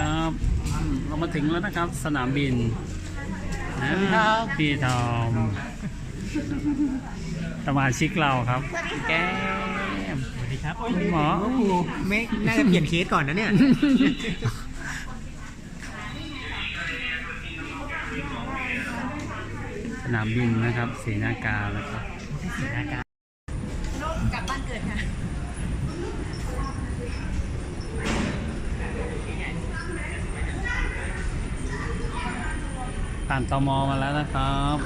ครับอืมเรามาถึงแล้วนะครับ สนามบินนะสวัสดีครับพี่ทอมสมาชิกเราครับ แก้มสวัสดีครับโอ้ยคุณหมอโอ้โหไม่น่าจะเปลี่ยนเคสก่อนนะเนี่ยสนามบินนะครับเสนากาแล้วครับกลับบ้านเกิดค่ะ ผ่านตมมาแล้วนะครับ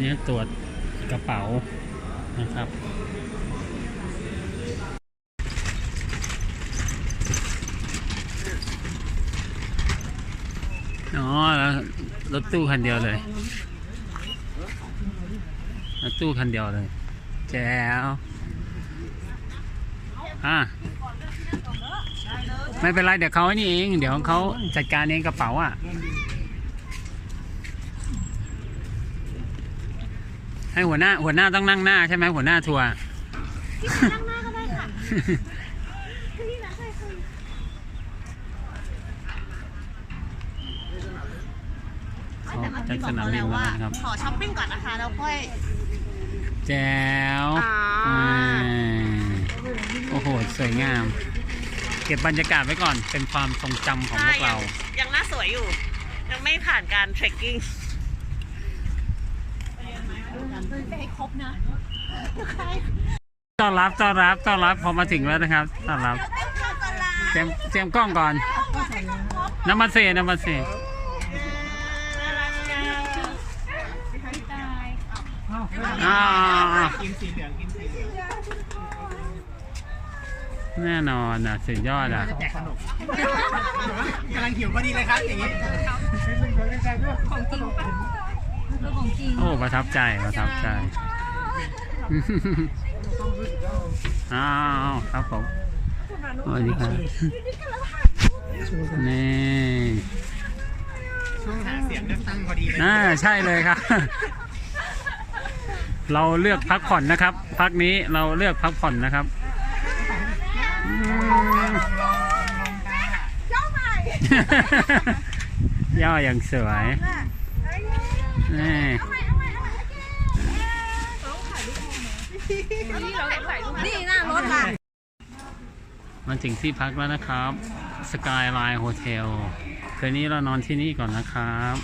นี่ตรวจกระเป๋านะครับ อ๋อแล้ว รถตู้คันเดียวเลย รถตู้คันเดียวเลย แจ๋วอะไม่เป็นไร เดี๋ยวเขาไอ้นี่เอง เดี๋ยวเขาจัดการเองกระเป๋าอะ ให้หัวหน้า หัวหน้าต้องนั่งหน้าใช่ไหมหัวหน้าทัวร์นั่งหน้าก็ได้ค่ะนี่นะใช่ค่ะ เขาจัดสนามบินมาแล้วนะครับ ขอช้อปปิ้งก่อนนะคะแล้วค่อยแจ๋วอ่าอ่าโอ้โห สวยงาม เก็บบรรยากาศไว้ก่อนเป็นความทรงจำของพวกเรา ยังหน้าสวยอยู่ ยังไม่ผ่านการเทรคกิ้งจะให้ครบนะต้อนรับต้อนรับต้อนรับพอมาถึงแล้วนะครับต้อนรับเตรียมเตรียมกล้องก่อนน้ำมันเซน้ำมันเซ อ่ากินสีเหลืองกินสีเหลืองแน่นอนอะสุดยอดอะ จะแจกขนมกำลังหิวพอดีเลยครับอย่างนี้โอ้ประทับใจประทับใจอ้าวครับผมสวัสดีครับนี่ช่วงหาเสียงเลือกตั้งพอดีเลยน่าใช่เลยครับ เราเลือกพักผ่อนนะครับ พักนี้เราเลือกพักผ่อนนะครับอืมย่ออย่างสวยนี่นี่หน้ารถล่ะมาถึงที่พักแล้วนะครับสกายไลน์โฮเทลคืนนี้เรานอนที่นี่ก่อนนะครับ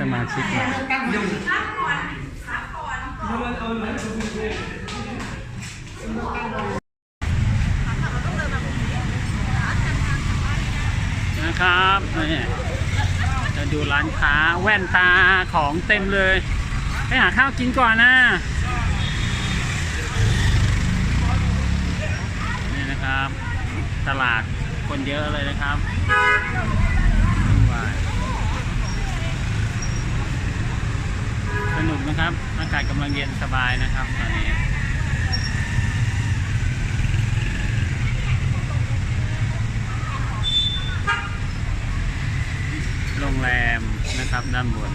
สมาชิกใหม่นะครับนี่จะดูร้านค้าแว่นตาของเต็มเลย ไปหาข้าวกินก่อนนะนี่นะครับ ตลาดคนเยอะเลยนะครับวุ่นวายสนุกนะครับ อากาศกำลังเย็นสบายนะครับตอนนี้โรงแรมนะครับด้านบน